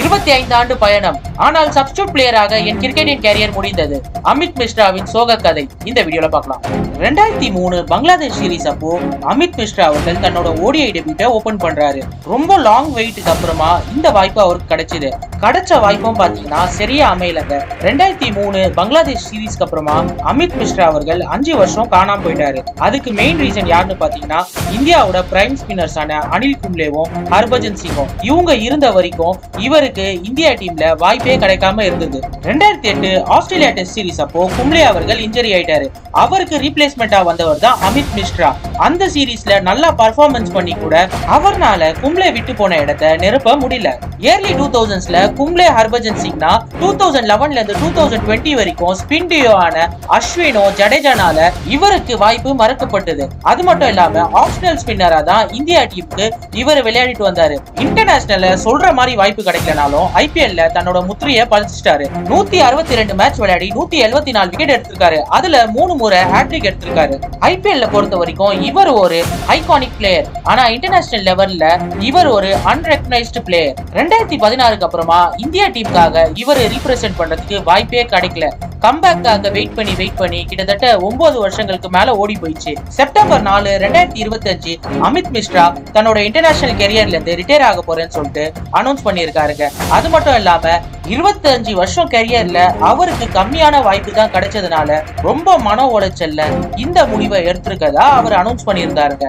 இருபத்தி ஐந்து ஆண்டு பயணம். ஆனால் சப்ஸ்டியூட் பிளேயராக என் கிரிக்கெட்டின் கேரியர் முடிந்தது. அமித் மிஸ்ராவின் சோக கதை இந்த வீடியோல பார்க்கலாம். ரெண்டாயிரத்தி மூணு பங்களாதேஷ் சீரீஸ் அப்போ அமித் மிஸ்ரா அவர்கள் தன்னோட ஓடிஐ டெபியூட்டை ஓபன் பண்றாரு. ரொம்ப லாங் வெயிட்டுக்கு அப்புறமா இந்த வாய்ப்பு அவருக்கு கிடைச்சது. கிடைச்ச வாய்ப்பும் பாத்தீங்கன்னா சரியா அமையலங்க. ரெண்டாயிரத்தி மூணு பங்களாதேஷ் சீரிஸ்க்கு அப்புறமா அமித் மிஸ்ரா அவர்கள் அஞ்சு வருஷம் காணாம போயிட்டாரு. அதுக்கு மெயின் ரீசன் யாருன்னு பாத்தீங்கன்னா இந்தியாவோட பிரைம் ஸ்பின்னர்ஸான அனில் கும்ளேவும் ஹர்பஜன் சிங்கும். இவங்க இருந்த வரைக்கும் இவருக்கு இந்தியா டீம்ல வாய்ப்பே கிடைக்காம இருந்தது. ரெண்டாயிரத்தி எட்டு ஆஸ்திரேலியா டெஸ்ட் சீரிஸ் அப்போ கும்ளே அவர்கள் இன்ஜரி ஆயிட்டாரு. அவருக்கு ரீப்ளேஸ்மெண்டா வந்தவர் தான் அமித் மிஸ்ரா. அந்த சீரீஸ்ல நல்லா பர்ஃபார்மன்ஸ் பண்ணி கூட அவர்னால கும்ளே விட்டு போன இடத்தை நிரப்ப முடியல. இயர்லி டூ தௌசண்ட்ஸ்ல கும்ளே ஹர்பஜன் சிங்னா டூ தௌசண்ட் லெவன்ல இருந்து டூ தௌசண்ட் டுவெண்ட்டி வரைக்கும் ஸ்பின் டியோ ஆன அஸ்வினோ ஜடேஜானால இவருக்கு வாய்ப்பு மறக்கப்பட்டது. அது மட்டும் இல்லாம ஆப்ஷனல் ஸ்பின்னரா தான் இந்தியா டீமுக்கு இவர் விளையாடிட்டு வந்தாரு. இன்டர்நேஷனல்ல சொல்ற மாதிரி வாய்ப்பு கிடைக்கலனாலும் ஐபிஎல்ல தன்னோட முத்திரையை பதிச்சிட்டாரு. நூத்தி அறுபத்தி ரெண்டு மேட்ச் விளையாடி நூத்தி எழுபத்தி நாலு விக்கெட் எடுத்திருக்காரு. அதுல மூணு முறை ஹேட்ரிக் எடுத்திருக்காரு. ஐபிஎல்ல பொறுத்த வரைக்கும் இவர் ஒரு ஐகானிக் பிளேயர் ஆனா இன்டர்நேஷனல் லெவல்ல இவர் ஒரு அன்ரெகனைஸ்டு பிளேயர் ரெண்டாயிரத்தி பதினாறுக்கு அப்புறமா இந்தியா டீமுக்காக இவர் ரீப்ரசென்ட் பண்றதுக்கு வாய்ப்பே கிடைக்கல. கம்பேக்காக வெயிட் பண்ணி வெயிட் பண்ணி கிட்டத்தட்ட ஒன்பது வருஷங்களுக்கு மேல ஓடி போயிடுச்சு. செப்டம்பர் நாலு ரெண்டாயிரத்தி இருபத்தி அஞ்சு அமித் மிஸ்ரா தன்னோட இன்டர்நேஷனல் கெரியர்ல இருந்து ரிட்டையர் ஆக போறேன்னு சொல்லிட்டு அனௌன்ஸ் பண்ணியிருக்காருங்க. அது மட்டும் இல்லாம இருபத்தஞ்சு வருஷம் கெரியர்ல அவருக்கு கம்மியான வாய்ப்பு தான் கிடைச்சதுனால ரொம்ப மன உளைச்சல்ல இந்த முடிவை எடுத்திருக்கதா அவர் அனௌன்ஸ் பண்ணியிருந்தாருங்க.